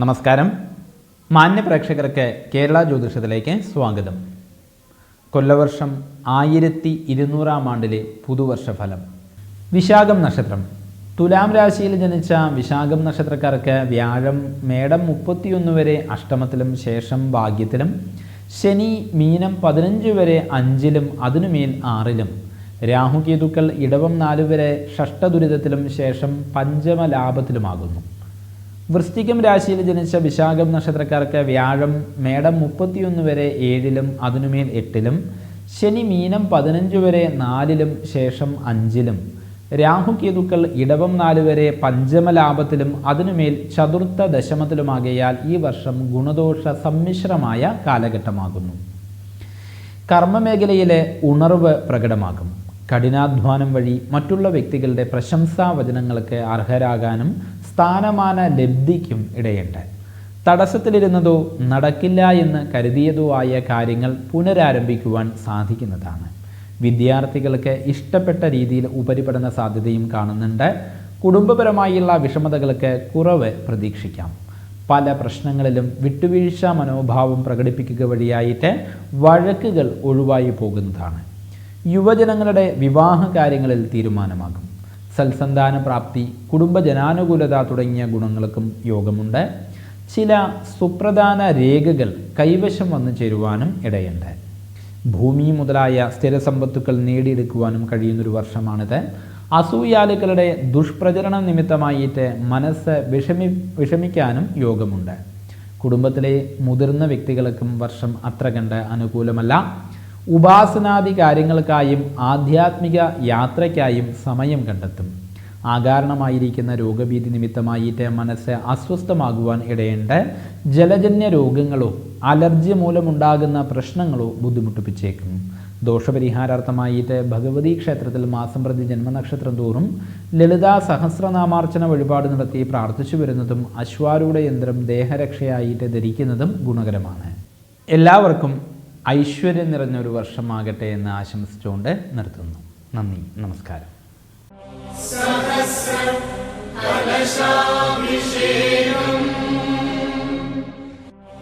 നമസ്കാരം. മാന്യ പ്രേക്ഷകർക്ക് കേരള ജ്യോതിഷത്തിലേക്ക് സ്വാഗതം. കൊല്ലവർഷം ആയിരത്തി ഇരുന്നൂറാം ആണ്ടിലെ പുതുവർഷ ഫലം വിശാഖം നക്ഷത്രം. തുലാം രാശിയിൽ ജനിച്ച വിശാഖം നക്ഷത്രക്കാർക്ക് വ്യാഴം മേടം മുപ്പത്തിയൊന്ന് വരെ അഷ്ടമത്തിലും ശേഷം ഭാഗ്യത്തിലും. ശനി മീനം പതിനഞ്ച് വരെ അഞ്ചിലും അതിനുമേൽ ആറിലും. രാഹുകേതുക്കൾ ഇടവം നാല് വരെ ഷഷ്ടദുരിതത്തിലും ശേഷം പഞ്ചമ ലാഭത്തിലുമാകുന്നു വൃശ്ചികം രാശിയിൽ ജനിച്ച വിശാഖം നക്ഷത്രക്കാർക്ക് വ്യാഴം മേടം മുപ്പത്തിയൊന്ന് വരെ ഏഴിലും അതിനുമേൽ എട്ടിലും ശനി മീനം പതിനഞ്ച് വരെ നാലിലും ശേഷം അഞ്ചിലും. രാഹുകേതുക്കൾ ഇടവം നാല് വരെ പഞ്ചമ ലാഭത്തിലും അതിനുമേൽ ചതുർത്ഥ ദശമത്തിലുമാകയാൽ ഈ വർഷം ഗുണദോഷ സമ്മിശ്രമായ കാലഘട്ടമാകുന്നു. കർമ്മമേഖലയിലെ ഉണർവ് പ്രകടമാകും. കഠിനാധ്വാനം വഴി മറ്റുള്ള വ്യക്തികളുടെ പ്രശംസാ വചനങ്ങൾക്ക് അർഹരാകാനും സ്ഥാനമാന ലബ്ധിക്കും ഇടയുണ്ട്. തടസ്സത്തിലിരുന്നതോ നടക്കില്ല എന്ന് കരുതിയതോ ആയ കാര്യങ്ങൾ പുനരാരംഭിക്കുവാൻ സാധിക്കുന്നതാണ്. വിദ്യാർത്ഥികൾക്ക് ഇഷ്ടപ്പെട്ട രീതിയിൽ ഉപരിപഠന സാധ്യതയും കാണുന്നുണ്ട്. കുടുംബപരമായുള്ള വിഷമതകൾക്ക് കുറവ് പ്രതീക്ഷിക്കാം. പല പ്രശ്നങ്ങളിലും വിട്ടുവീഴ്ച മനോഭാവം പ്രകടിപ്പിക്കുക വഴിയായിട്ട് വഴക്കുകൾ ഒഴിവായി പോകുന്നതാണ്. യുവജനങ്ങളുടെ വിവാഹ കാര്യങ്ങളിൽ തീരുമാനമാകും. സൽസന്താന പ്രാപ്തി കുടുംബജനാനുകൂലത തുടങ്ങിയ ഗുണങ്ങൾക്കും യോഗമുണ്ട്. ചില സുപ്രധാന രേഖകൾ കൈവശം വന്നു ചേരുവാനും ഇടയുണ്ട്. ഭൂമി മുതലായ സ്ഥിര സ്ഥിരസമ്പത്തുക്കൾ നേടിയെടുക്കുവാനും കഴിയുന്നൊരു വർഷമാണിത്. അസൂയാലുക്കളുടെ ദുഷ്പ്രചരണം നിമിത്തമായിട്ട് മനസ്സ് വിഷമി വിഷമിക്കാനും യോഗമുണ്ട്. കുടുംബത്തിലെ മുതിർന്ന വ്യക്തികൾക്കും വർഷം അത്ര കണ്ട് അനുകൂലമല്ല. ഉപാസനാദി കാര്യങ്ങൾക്കായും ആധ്യാത്മിക യാത്രയ്ക്കായും സമയം കണ്ടെത്തും. ആകാരണമായിരിക്കുന്ന രോഗഭീതി നിമിത്തമായിട്ട് മനസ്സ് അസ്വസ്ഥമാകുവാൻ ഇടയുണ്ട് ജലജന്യ രോഗങ്ങളോ അലർജി മൂലമുണ്ടാകുന്ന പ്രശ്നങ്ങളോ ബുദ്ധിമുട്ടിപ്പിച്ചേക്കും. ദോഷപരിഹാരാർത്ഥമായിട്ട് ഭഗവതി ക്ഷേത്രത്തിൽ മാസം പ്രതി ജന്മനക്ഷത്രം തോറും ലളിതാ സഹസ്രനാമാർച്ചന വഴിപാട് നടത്തി പ്രാർത്ഥിച്ചു വരുന്നതും അശ്വാരൂഢ യന്ത്രം ദേഹരക്ഷയായിട്ട് ധരിക്കുന്നതും ഗുണകരമാണ്. എല്ലാവർക്കും ഐശ്വര്യം നിറഞ്ഞ ഒരു വർഷമാകട്ടെ എന്ന് ആശംസിച്ചുകൊണ്ട് നിർത്തുന്നു. നന്ദി നമസ്കാരം. കലശാഭിഷേകം.